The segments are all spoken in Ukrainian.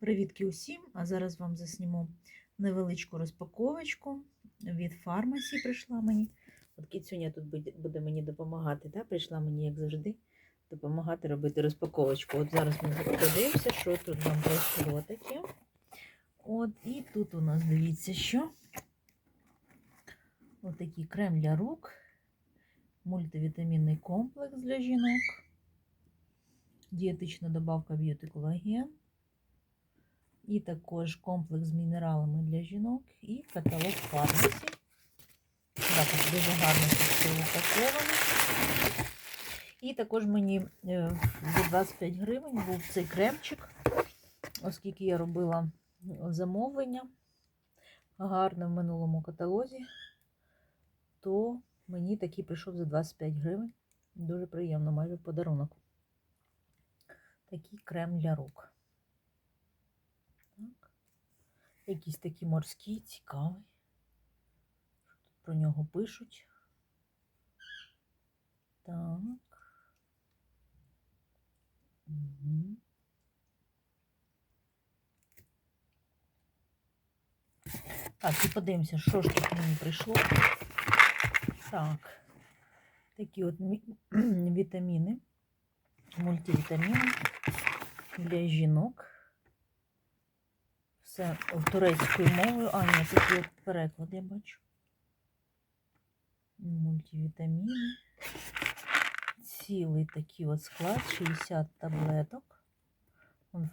Привітки усім! А зараз вам засніму невеличку розпаковочку від фармасі прийшла мені. От кіцюня тут буде- мені допомагати. Да? Прийшла мені, як завжди, допомагати робити розпаковочку. От зараз ми подивимося, що тут нам прийшло таке. От, і тут у нас дивіться, що Ось такий крем для рук, мультивітамінний комплекс для жінок, дієтична добавка б'юти колаген. І також комплекс з мінералами для жінок і каталог фармасі. Також дуже гарно тут все упаковано. І також мені е, за 25 гривень був цей кремчик, оскільки я робила замовлення гарне в минулому каталозі, то мені такий прийшов за 25 гривень. Дуже приємно, майже подарунок. Такий крем для рук. Так. Морський, цікавий. Що тут про нього пишуть? Так. Угу. Так, і подивимося, що ж тут мені прийшло. Так. Такі от вітаміни, мультивітаміни для жінок. Все турецькою мовою. А, ні, тут є переклад, я бачу. Мультивітаміни. Цілий такий от склад, 60 таблеток.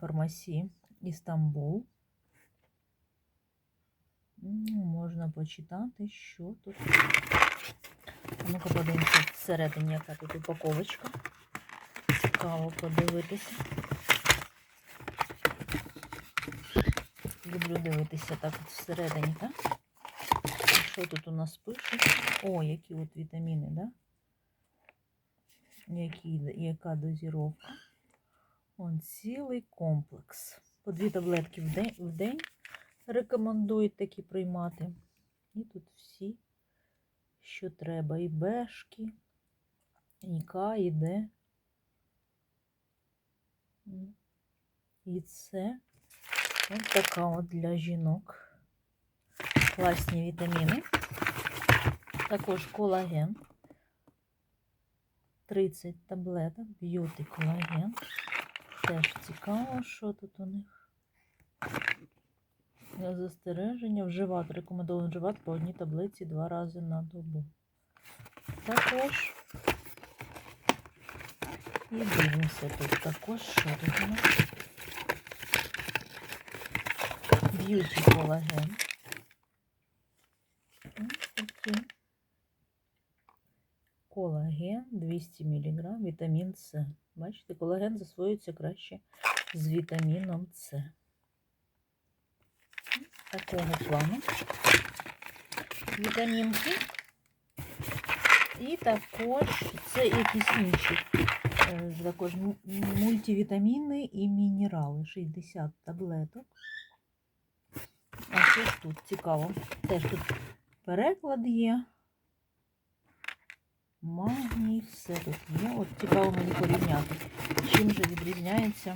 Фармасі Істамбул. Можна почитати, що тут. Ну-ка подивимося всередині, яка тут упаковочка. Цікаво подивитися. Люблю дивитися так от всередині, так? Що тут у нас пишуть? О, які от вітаміни, да? Які, яка дозіровка? Он цілий комплекс. По дві таблетки в день, в день рекомендують такі приймати. І тут всі, що треба. І бешки, і К, і Д. І це. Ось така от для жінок. Класні вітаміни. Також колаген. 30 таблеток. Б'юти колаген. Теж цікаво, що тут у них. Для застереження. Вживати. Рекомендовано вживати по одній таблиці два рази на добу. Також. І дивимося тут також, що тут у нас. Б'юті колаген. Колаген 200 мг, вітамін С. Бачите, колаген засвоюється краще з вітаміном С. Такого плану. Вітамінки. І також це якісь інші. е, Також мультивітаміни і мінерали. 60 таблеток. А що ж тут цікаво? Теж тут переклад є. Магній, все тут є. От цікаво мені порівняти. Чим же відрізняється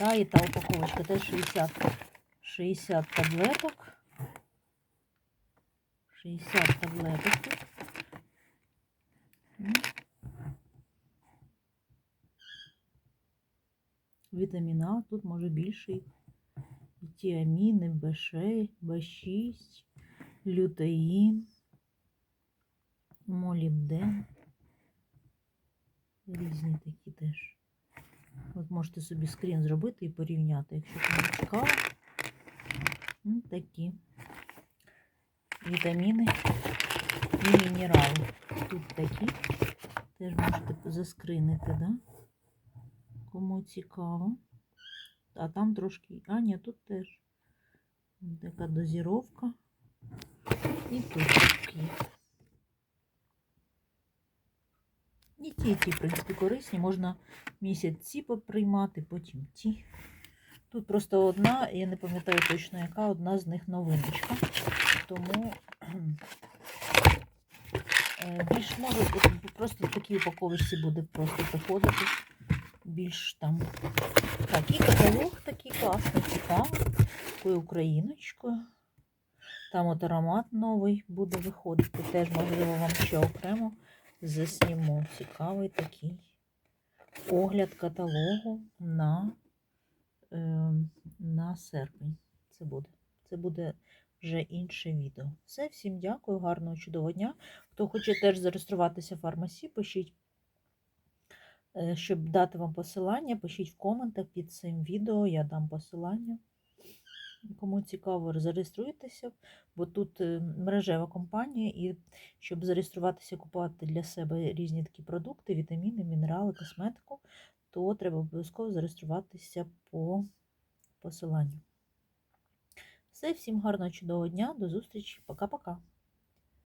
та і та упаковочка. Теж 60, 60 таблеток. 60 таблеток. М. Тут може більший. Тіаміни, Б6, Б6, лютеїн, молібден. Різні такі теж. От можете собі скрін зробити і порівняти, якщо кому цікаво. М, Такі вітаміни і мінерали. Тут такі. Теж можете заскринити, да? Кому цікаво. А там трошки. А, ні, тут теж така дозіровка. І тут такі. І ті, і ті, в принципі, корисні. Можна місяць ці поприймати, потім ті. Тут просто одна, я не пам'ятаю точно, яка одна з них новиночка. Тому е, більш може просто в такій упаковочці буде просто приходити більш там. Так, і каталог такий класний, цікавий, такою україночкою. Там от аромат новий буде виходити. Теж, можливо, вам ще окремо засніму. Цікавий такий огляд каталогу на, е, на серпень. Це буде. Це буде вже інше відео. Все, всім дякую, гарного чудового дня. Хто хоче теж зареєструватися в фармасі, пишіть, щоб дати вам посилання, пишіть в коментах під цим відео, я дам посилання. Кому цікаво, зареєструйтеся, бо тут е, мережева компанія, і щоб зареєструватися, купувати для себе різні такі продукти, вітаміни, мінерали, косметику, то треба обов'язково зареєструватися по посиланню. Все, всім гарного чудового дня, до зустрічі, пока-пока.